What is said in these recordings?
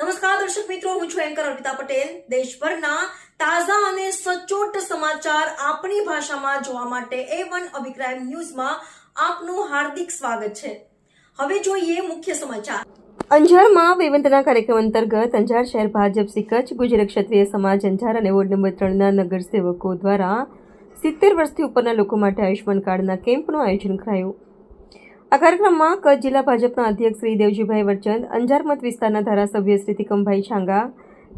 નમસ્કાર, દર્શક મિત્રો, હું છું એન્કર અર્પિતા પટેલ. દેશભરના તાજા અને સચોટ સમાચાર આપણી ભાષામાં જોવા માટે એ વન અભિપ્રાય ન્યૂઝમાં આપનું હાર્દિક સ્વાગત છે. હવે જોઈએ મુખ્ય સમાચાર. અંજારમાં વેવંતના કાર્યક્રમ અંતર્ગત અંજાર શહેર ભાજપ સી કચ્છ ગુજરાત ક્ષત્રિય સમાજ, અંજાર અને વોર્ડ નંબર ત્રણના નગરસેવકો દ્વારા સિત્તેર વર્ષથી ઉપરના લોકો માટે આયુષ્યમાન કાર્ડના કેમ્પનું આયોજન કરાયું. આ કાર્યક્રમમાં કચ્છ જિલ્લા ભાજપના અધ્યક્ષ શ્રી દેવજીભાઈ વરચંદ, અંજાર મત વિસ્તારના ધારાસભ્ય શ્રી તિકમભાઈ છાંગા,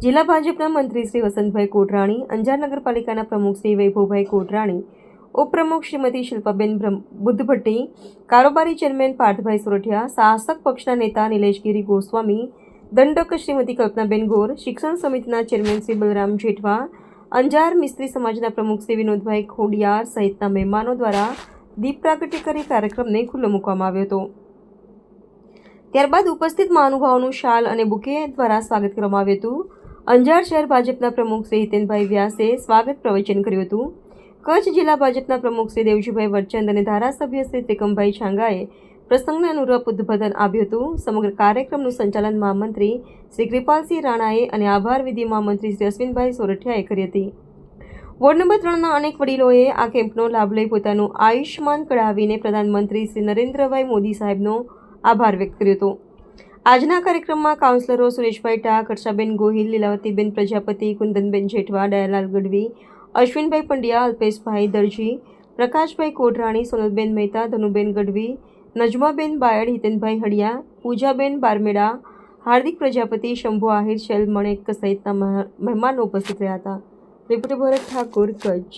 જિલ્લા ભાજપના મંત્રી શ્રી વસંતભાઈ કોટરાણી, અંજાર નગરપાલિકાના પ્રમુખ શ્રી વૈભવભાઈ કોટરાણી, ઉપપ્રમુખ શ્રીમતી શિલ્પાબેન બુદ્ધભટ્ટી, કારોબારી ચેરમેન પાર્થભાઈ સોરઠિયા, શાસક પક્ષના નેતા નિલેશગીરી ગોસ્વામી, દંડક શ્રીમતી કલ્પનાબેન ગોર, શિક્ષણ સમિતિના ચેરમેન શ્રી બલરામ જેઠવા, અંજાર મિસ્ત્રી સમાજના પ્રમુખ શ્રી વિનોદભાઈ ખોડિયાર સહિતના મહેમાનો દ્વારા દીપ પ્રાગટ્ય કરી કાર્યક્રમને ખુલ્લો મૂકવામાં આવ્યો હતો. ત્યારબાદ ઉપસ્થિત મહાનુભાવોનું શાલ અને બુકે દ્વારા સ્વાગત કરવામાં આવ્યું હતું. અંજાર શહેર ભાજપના પ્રમુખ શ્રી હિતેનભાઈ વ્યાસે સ્વાગત પ્રવચન કર્યું હતું. કચ્છ જિલ્લા ભાજપના પ્રમુખ શ્રી દેવજીભાઈ વરચંદ અને ધારાસભ્ય શ્રી ત્રિકમભાઈ છાંગાએ પ્રસંગને અનુરૂપ ઉદ્બોધન આપ્યું હતું. સમગ્ર કાર્યક્રમનું સંચાલન મહામંત્રી શ્રી કૃપાલસિંહ રાણાએ અને આભાર વિધિ મહામંત્રી શ્રી અશ્વિનભાઈ સોરઠિયાએ કરી હતી. વોર્ડ નંબર ત્રણના અનેક વડીલોએ આ કેમ્પનો લાભ લઈ પોતાનું આયુષ્યમાન કઢાવીને પ્રધાનમંત્રી શ્રી નરેન્દ્રભાઈ મોદી સાહેબનો આભાર વ્યક્ત કર્યો હતો. આજના કાર્યક્રમમાં કાઉન્સિલરો સુરેશભાઈ ટાક, હર્ષાબેન ગોહિલ, લીલાવતીબેન પ્રજાપતિ, કુંદનબેન જેઠવા, દયાલાલ ગઢવી, અશ્વિનભાઈ પંડ્યા, અલ્પેશભાઈ દરજી, પ્રકાશભાઈ કોઢરાણી, સોનલબેન મહેતા, ધનુબેન ગઢવી, નજમાબેન બાયડ, હિતેનભાઈ હડિયા, પૂજાબેન બારમેડા, હાર્દિક પ્રજાપતિ, શંભુ આહિર શૈલ મણેક સહિતના મહા- મહેમાનો ઉપસ્થિત રહ્યા હતા. રિપોર્ટર ભરત ઠાકોર કચ્છ